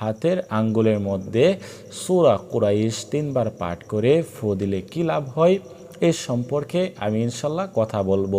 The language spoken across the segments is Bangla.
হাতের আঙ্গুলের মধ্যে সুরা কুরাইশ তিনবার পাঠ করে ফু দিলে কী লাভ হয়? এ সম্পর্কে আমি ইনশাল্লাহ কথা বলব।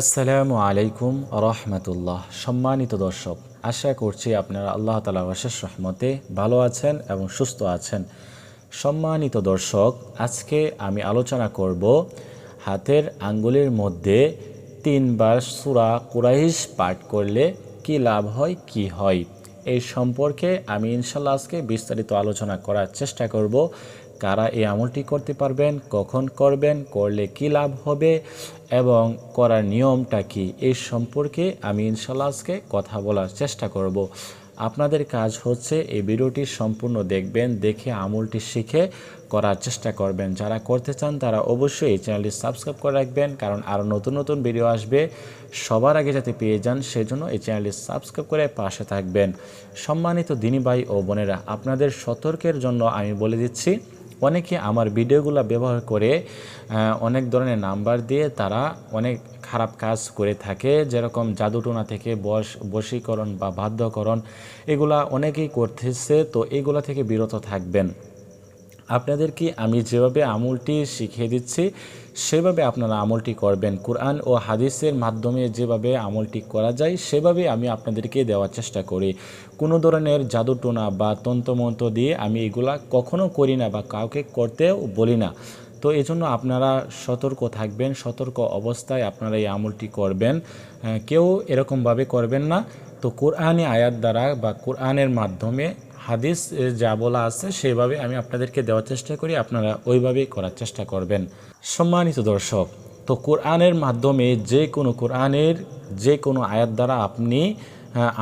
আসসালামু আলাইকুম রহমতুল্লাহ। সম্মানিত দর্শক, আশা করছি আপনারা আল্লাহ তালা অশেষ রহমতে ভালো আছেন এবং সুস্থ আছেন। সম্মানিত দর্শক, আজকে আমি আলোচনা করব হাতের আঙ্গুলের মধ্যে তিনবার সুরা কুরাইশ পাঠ করলে কি লাভ হয়, কি হয়? এই সম্পর্কে আমি ইনশাল্লাহ আজকে বিস্তারিত আলোচনা করার চেষ্টা করব, কারা এই আমলটি করতে পারবেন, কখন করবেন, করলে কি লাভ হবে এবং করার নিয়মটা কি এই সম্পর্কে আমি ইনশাল্লাহ আজকে কথা বলার চেষ্টা করব। আপনাদের কাজ হচ্ছে এই ভিডিওটি সম্পূর্ণ দেখবেন, দেখে আমলটি শিখে করার চেষ্টা করবেন। যারা করতে চান তারা অবশ্যই এই চ্যানেলটি সাবস্ক্রাইব করে রাখবেন, কারণ আরও নতুন নতুন ভিডিও আসবে। সবার আগে যাতে পেয়ে যান, সেজন্য এই চ্যানেলটি সাবস্ক্রাইব করে পাশে থাকবেন। সম্মানিত দিনী ভাই ও বোনেরা, আপনাদের সতর্কের জন্য আমি বলে দিচ্ছি অনেকে আমার ভিডিওগুলো ব্যবহার করে অনেক ধরনের নাম্বার দিয়ে তারা অনেক খারাপ কাজ করে থাকে, যেরকম জাদুটোনা থেকে বস, বশীকরণ বা বাধ্যকরণ, এগুলা অনেকেই করতেছে, তো এগুলা থেকে বিরত থাকবেন। আপনাদেরকে আমি যেভাবে আমলটি শিখিয়ে দিচ্ছি, সেভাবে আপনারা আমলটি করবেন। কোরআন ও হাদিসের মাধ্যমে যেভাবে আমলটি করা যায়, সেভাবে আমি আপনাদেরকে দেওয়ার চেষ্টা করি। কোনো ধরনের জাদুটোনা বা তন্ত্রমন্ত্র দিয়ে আমি এগুলা কখনো করি না বা কাউকে করতেও বলি না। তো এই জন্য আপনারা সতর্ক থাকবেন, সতর্ক অবস্থায় আপনারা এই আমলটি করবেন। কেউ এরকমভাবে করবেন না। তো কোরআনি আয়াত দ্বারা বা কোরআনের মাধ্যমে হাদিস যা বলা আছে, সেভাবে আমি আপনাদেরকে দেওয়ার চেষ্টা করি। আপনারা ওইভাবেই করার চেষ্টা করবেন। সম্মানিত দর্শক, তো কোরআনের মাধ্যমে যে কোনো কোরআনের যে কোনো আয়াত দ্বারা আপনি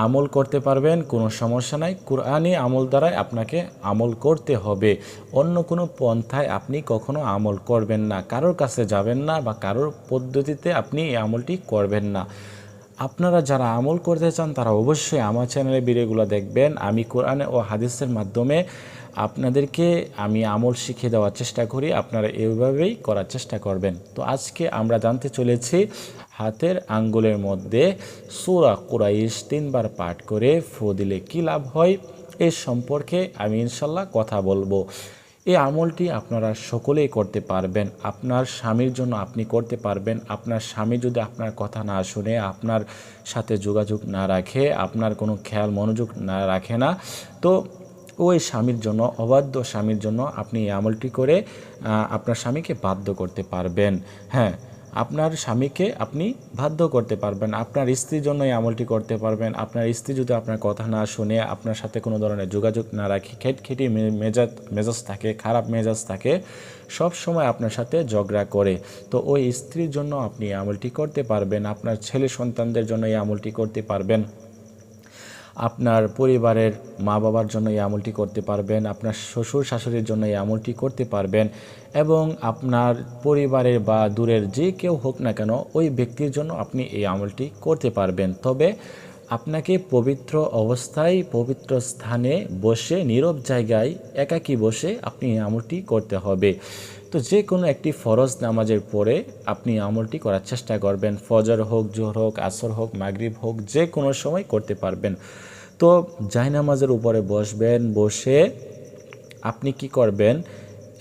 আমল করতে পারবেন, কোনো সমস্যা নাই। কোরআনই আমল দ্বারাই আপনাকে আমল করতে হবে। অন্য কোনো পন্থায় আপনি কখনো আমল করবেন না। কারোর কাছে যাবেন না বা কারোর পদ্ধতিতে আপনি এই আমলটি করবেন না। আপনারা যারা আমল করতে চান, তারা অবশ্যই আমার চ্যানেলে ভিডিওগুলো দেখবেন। আমি কোরআনে ও হাদিসের মাধ্যমে আপনাদেরকে আমি আমল শিখিয়ে দেওয়ার চেষ্টা করি। আপনারা এইভাবেই করার চেষ্টা করবেন। তো আজকে আমরা জানতে চলেছি হাতের আঙ্গুলের মধ্যে সোরা কুরাইশ তিনবার পাঠ করে ফু দিলে কী লাভ হয়? এ সম্পর্কে আমি ইনশাল্লাহ কথা বলব। এই আমলটি আপনারা সকলেই করতে পারবেন। আপনার স্বামীর জন্য আপনি করতে পারবেন। আপনার স্বামী যদি আপনার কথা না শুনে, আপনার সাথে যোগাযোগ না রাখে, আপনার কোনো খেয়াল, মনোযোগ না রাখে না, তো ওই স্বামীর জন্য, অবাধ্য স্বামীর জন্য আপনি এই আমলটি করে আপনার স্বামীকে বাধ্য করতে পারবেন। হ্যাঁ আপনার স্বামীকে আপনি বাধ্য করতে পারবেন, আপনার স্ত্রীর জন্য এই আমলটি করতে পারবেন, আপনার স্ত্রী যদি আপনার কথা না শুনে, আপনার সাথে কোনো ধরনের যোগাযোগ না রাখি, খেটখেটি মেজাজ মেজাজ থাকে, খারাপ মেজাজ থাকে, সব সময় আপনার সাথে ঝগড়া করে। তো ওই স্ত্রীর জন্য আপনি আমলটি করতে পারবেন, আপনার ছেলে সন্তানদের জন্য এই আমলটি করতে পারবেন। আপনার পরিবারের মা বাবার জন্য এই আমলটি করতে পারবেন, আপনার শ্বশুর শাশুড়ির জন্য এই আমলটি করতে পারবেন এবং আপনার পরিবারের বা দূরের যে কেউ হোক না কেন ওই ব্যক্তির জন্য আপনি এই আমলটি করতে পারবেন। তবে আপনাকে পবিত্র অবস্থায়, পবিত্র স্থানে বসে, নীরব জায়গায় একাকী বসে আপনি এই আমলটি করতে হবে। তো যে কোনো একটি ফরজ নামাজের পরে আপনি আমলটি করার চেষ্টা করবেন। ফজর হোক, জোহর হোক, আসর হোক, মাগরিব হোক যে কোনো সময় করতে পারবেন। তো জায়নামাজের উপরে বসবেন বসে আপনি কি করবেন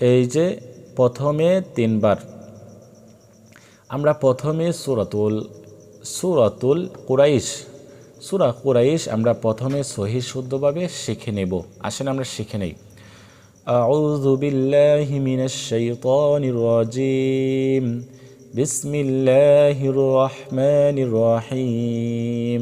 এই যে প্রথমে তিনবার আমরা প্রথমে সুরাতুল সুরাতুল কুরাইশ সুরা কুরাইশ আমরা প্রথমে সহি শুদ্ধভাবে শিখে নেব আসেন আমরা শিখে নেই أعوذ بالله من الشيطان الرجيم بسم الله الرحمن الرحيم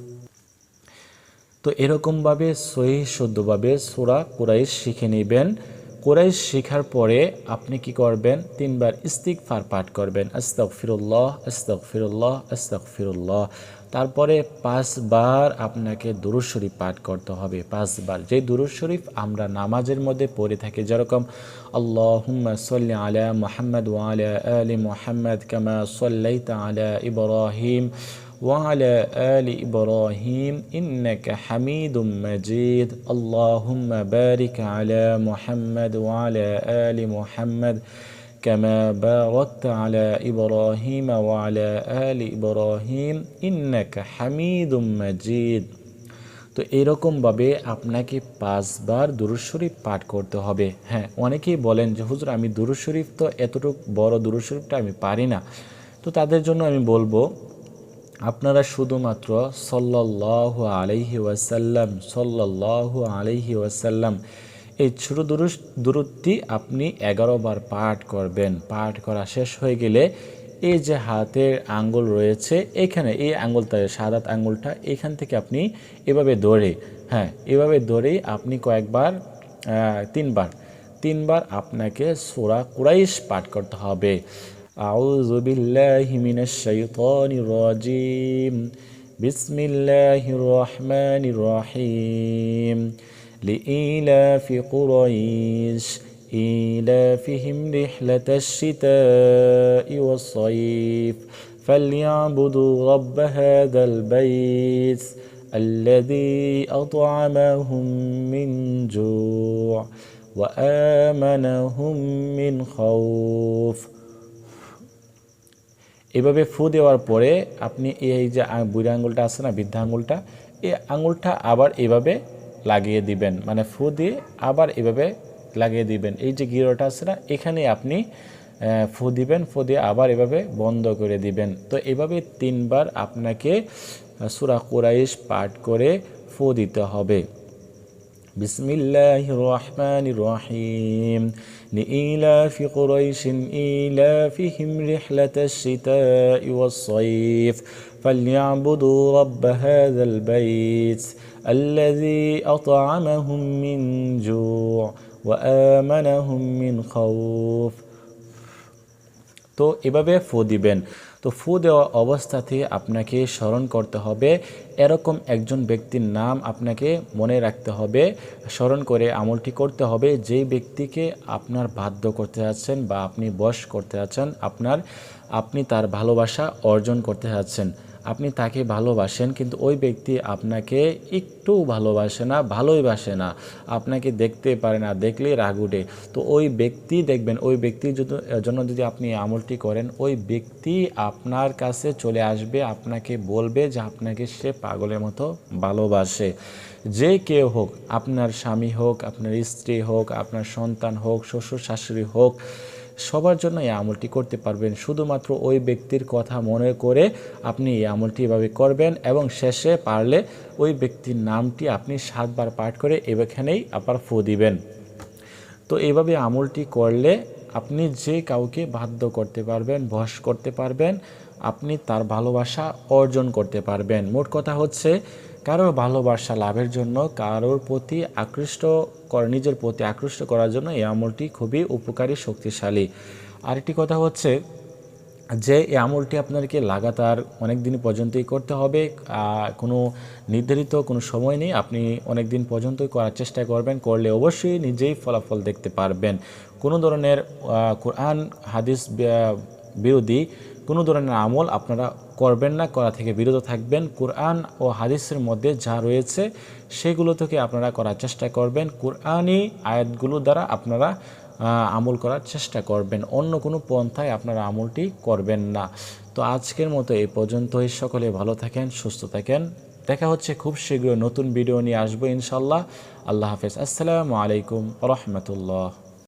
তো এরকমভাবে সহি শুদ্ধভাবে সোরা কুরাইশ শিখে নেবেন। কোরাইশ শেখার পরে আপনি কি করবেন? তিনবার ইস্তিক ফার পাঠ করবেন। আস্তক ফিরুল্লাহ আস্তক ফিরুল্লাহ আস্তক ফিরুল্লাহ তারপরে পাঁচবার আপনাকে দুরুদ শরীফ পাঠ করতে হবে। পাঁচবার। যে দুরুদ শরীফ আমরা নামাজের মধ্যে পড়ে থাকি যেরকম, আল্লাহুম্মা সাল্লি আলা মুহাম্মদ ওয়া আলা আলি মুহাম্মদ কামা সাল্লাইতা আলা ইব্রাহিম وعلى آل إبراهيم إنك حميد مجيد اللهم بارك على محمد وعلى آل محمد كما باركت على إبراهيم وعلى آل إبراهيم إنك حميد مجيد তো এরকমভাবে আপনাকে পাঁচবার দুরুদ শরীফ পাঠ করতে হবে হ্যাঁ অনেকেই বলেন যে হুজুর আমি দুরুদ শরীফ তো এতটুকু বড় দুরুদ শরীফটা আমি পারি না তো তাদের জন্য আমি বলবো আপনারা শুধুমাত্র সল্লাহ আলাইহি ওয়াসাল্লাম সল্লাহ আলাইহি ওয়াসাল্লাম, এই ছোট দুরুস দূরত্বটি আপনি এগারো বার পাঠ করবেন। পাঠ করা শেষ হয়ে গেলে এই যে হাতের আঙ্গুল রয়েছে, এখানে এই আঙ্গুলটা সাদাত আঙ্গুলটা এখান থেকে আপনি এভাবে দৌড়ে হ্যাঁ এভাবে দৌড়েই আপনি কয়েকবার তিনবার তিনবার আপনাকে সোরা কুরাইশ পাঠ করতে হবে। أعوذ بالله من الشيطان الرجيم. بسم الله الرحمن الرحيم. لإيلاف قريش إيلافهم رحلة الشتاء والصيف. فليعبدوا رب هذا البيت الذي أطعمهم من جوع وآمنهم من خوف. এভাবে ফু দেওয়ার পরে আপনি এই যে বুড়ি আঙুলটা আছে না, বৃদ্ধা আঙুলটা এই আঙুলটা আবার এভাবে লাগিয়ে দিবেন। মানে ফু দিয়ে আবার এভাবে লাগিয়ে দিবেন। এই যে গিরোটা আছে না, এখানে আপনি ফু দিবেন, ফু দিয়ে আবার এভাবে বন্ধ করে দিবেন। তো এভাবে তিনবার আপনাকে সুরা কুরাইশ পাঠ করে ফু দিতে হবে। বিসমিল্লাহ রহমান রহিম। لإيلاف قريش إيلافهم رحلة الشتاء والصيف فليعبدوا رب هذا البيت الذي أطعمهم من جوع وآمنهم من خوف তো এভাবে ফু দিবেন তো ফু দেওয়া অবস্থাতে আপনাকে স্মরণ করতে হবে। এরকম একজন ব্যক্তির নাম আপনাকে মনে রাখতে হবে। স্মরণ করে আমলটি করতে হবে। যেই ব্যক্তিকে আপনার বাধ্য করতে যাচ্ছেন বা আপনি বশ করতে যাচ্ছেন, আপনার, আপনি তার ভালোবাসা অর্জন করতে যাচ্ছেন। আপনি তাকে ভালোবাসেন, কিন্তু ওই ব্যক্তি আপনাকে একটু ভালোবাসে না, ভালোই বাসে না। আপনাকে দেখতে পারে না, দেখলেই রাগ উঠে। তো ওই ব্যক্তি, দেখবেন, ওই ব্যক্তির জন্য যদি আপনি আমলটি করেন, ওই ব্যক্তি আপনার কাছে চলে আসবে, আপনাকে বলবে যে আপনাকে সে পাগলের মতো ভালোবাসে। যে কেউ হোক, আপনার স্বামী হোক, আপনার স্ত্রী হোক, আপনার সন্তান হোক, শ্বশুর শাশুড়ি হোক সবার জন্য এই আমলটি করতে পারবেন। শুধুমাত্র ওই ব্যক্তির কথা মনে করে আপনি এই আমলটি এভাবে করবেন এবং শেষে পারলে ওই ব্যক্তির নামটি আপনি সাতবার পাঠ করে এখানেই আবার ফু দিবেন। তো এইভাবে আমলটি করলে আপনি যে কাউকে বাধ্য করতে পারবেন বস করতে পারবেন আপনি তার ভালোবাসা অর্জন করতে পারবেন। মোট কথা হচ্ছে কারোর ভালোবাসা লাভের জন্য কারোর প্রতি আকৃষ্ট কর, নিজের প্রতি আকৃষ্ট করার জন্য এই আমলটি খুবই উপকারী, শক্তিশালী। আরেকটি কথা হচ্ছে যে, এই আমলটি আপনাকে লাগাতার অনেক দিন পর্যন্তই করতে হবে। কোনো নির্ধারিত কোনো সময় নেই। আপনি অনেক দিন পর্যন্তই করার চেষ্টা করবেন, করলে অবশ্যই নিজেই ফলাফল দেখতে পারবেন। কোনো ধরনের কোরআন, হাদিস বিরোধী কোনো ধরনের আমল আপনারা করবেন না, করা থেকে বিরত থাকবেন। কোরআন ও হাদিসের মধ্যে যা রয়েছে, সেগুলো থেকে আপনারা করার চেষ্টা করবেন। কোরআনই আয়াতগুলো দ্বারা আপনারা আমল করার চেষ্টা করবেন। অন্য কোনো পন্থায় আপনারা আমলটি করবেন না। তো আজকের মতো এই পর্যন্তই। সকলে ভালো থাকেন, সুস্থ থাকেন। দেখা হচ্ছে খুব শীঘ্র নতুন ভিডিও নিয়ে আসব ইনশাল্লাহ। আল্লাহ হাফেজ। আসসালামু আলাইকুম রহমতুল্লাহ।